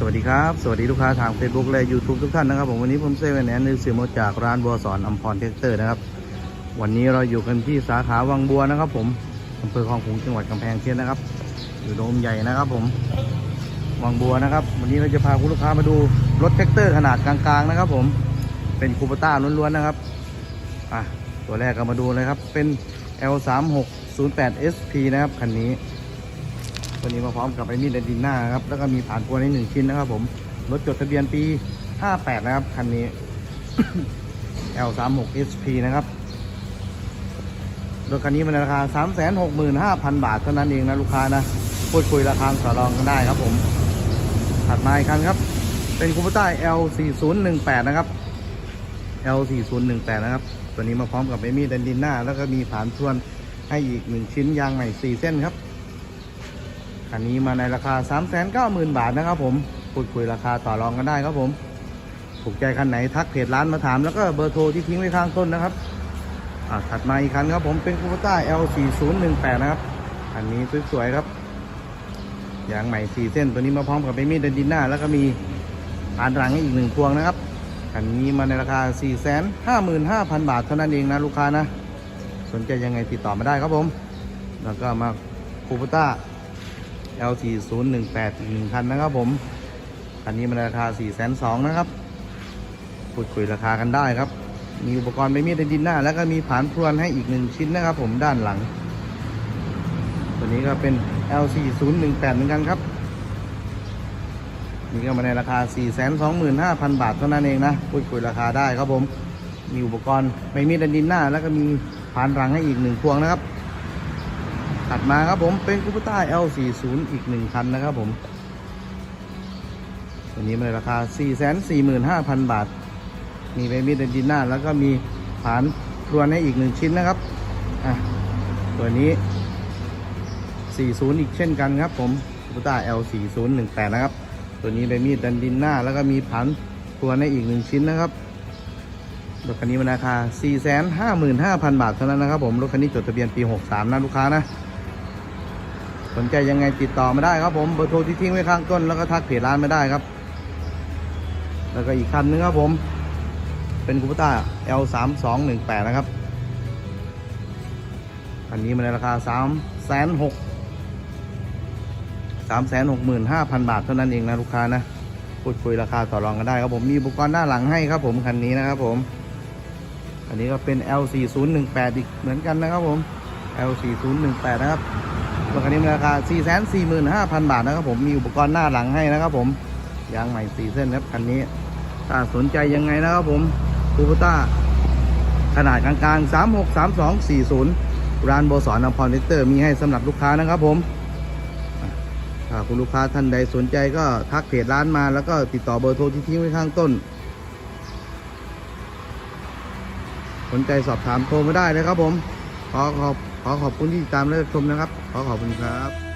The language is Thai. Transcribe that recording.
สวัสดีครับ สวัสดีลูกค้าทาง Facebook และ YouTube ทุกท่านนะครับผมวันนี้ผมเซเว่นแอนนิวสิโมจากร้านบัวสอนอัมพรเทคเตอร์นะครับ วันนี้เราอยู่กันที่สาขาวังบัวนะครับ ผมอำเภอคลองขุงจังหวัดกำแพงเพชรนะครับ อยู่โดมใหญ่นะครับ ผมวังบัวนะครับ วันนี้เราจะพาคุณลูกค้ามาดูรถแท็กเตอร์ขนาดกลางๆนะครับ ผมเป็นคูปต้าล้วนๆนะครับอะตัวแรกก็มาดูเลยครับเป็น L3608 SP นะครับคันนี้ ตัวนี้มาพร้อมกับไอ้มีดดินหน้าครับแล้วก็มีผ่านพวนให้หนึ่งชิ้นนะครับผมรถจดทะเบียนปี 58 นะครับคันนี้ L36 SP นะครับรถคันนี้มันราคา 365,000 บาทเท่านั้นเองนะลูกค้านะพูดคุยราคาต่อรองกันได้ครับผมถัดมาอีกคันครับ เป็นคูปต้า L4018 นะครับ L4018 นะครับ ตัวนี้มาพร้อมกับไอ้มีดดินหน้า แล้วก็มีผ่านทวนให้อีกหนึ่งชิ้นยางใหม่4เส้นครับ คันนี้มาในราคา 390,000 บาทนะครับผมพูดคุยราคาต่อรองกันได้ครับผมถูกใจคันไหนทักเพจร้านมาถามแล้วก็เบอร์โทรที่ทิ้งไว้ข้างต้นนะครับอ่าถัดมาอีกคันครับผมเป็นคูปต้า L4018 นะครับคันนี้สวยๆครับยางใหม่4เส้นตัวนี้มาพร้อมกับเบมี่เดนดินหน้า แล้วก็มีผ่านหลังอีกหนึ่งพวงนะครับคันนี้มาในราคา 455,000 บาทเท่านั้นเองนะลูกค้านะ สนใจยังไงติดต่อมาได้ครับผม แล้วก็มาคูปต้า L4018 อีกหนึ่งคันนะครับผม คันนี้มันราคา402,000นะครับพูดคุยราคากันได้ครับ มีอุปกรณ์ใบมีดในดินหน้า แล้วก็มีผานพรวนให้อีกหนึ่งชิ้นนะครับผมด้านหลัง ตัวนี้ก็เป็น L4018 เหมือนกันครับนี่ก็มาในราคา 425,000 บาทเท่านั้นเองนะ พูดคุยราคาได้ครับผม มีอุปกรณ์ใบมีดในดินหน้า แล้วก็มีผานหลังให้อีกหนึ่งพวงนะครับ ถัดมาครับผมเป็นคูปต้า L40 อีกหนึ่งคันนะครับผม ตัวนี้มันในราคา 445,000 บาท มีใบมีดดินหน้า แล้วก็มีฐานรวให้อีกหนึ่งชิ้นนะครับ อะ ตัวนี้ 40 อีกเช่นกันครับผมคูปต้า L4018 นะครับ ตัวนี้ใบมีดดันดินหน้า แล้วก็มีผานรวให้อีกหนึ่งชิ้นนะครับรถคันนี้มันราคา 455,000 บาทเท่านั้นนะครับผม รถคันนี้จดทะเบียนปี 63 นะลูกค้านะ สนใจยังไงติดต่อมาได้ครับผมเบอร์โทรที่ทิ้งไว้ข้างต้นแล้วก็ทักเพจร้านมาได้ครับ แล้วก็อีกคันนึงครับผม เป็นคูปต้า L3218 นะครับอันนี้มันในราคา3 6 365,000 บาทเท่านั้นเองนะลูกค้านะพูดคุยราคาต่อรองกันได้ครับผมมีอุปกรณ์ด้านหลังให้ครับผมคันนี้นะครับผมอันนี้ก็เป็น L4018 อีกเหมือนกันนะครับผม L4018 นะครับ รถคันนี้ราคา 445,000 บาทนะครับผมมีอุปกรณ์หน้าหลังให้นะครับผมยางใหม่4เส้นครับคันนี้ถ้าสนใจยังไงนะครับผมคูปต้าขนาดกลางๆ 363240 ร้านโบสอนอพรเตอร์มีให้สำหรับลูกค้านะครับผมถ้าคุณลูกค้าท่านใดสนใจก็ทักเพจร้านมาแล้วก็ติดต่อเบอร์โทรที่ทิ้งไว้ข้างต้น สนใจสอบถามโทรมาได้เลยครับผม ขอขอบ ขอขอบคุณที่ติดตามและชมนะครับ ขอขอบคุณครับ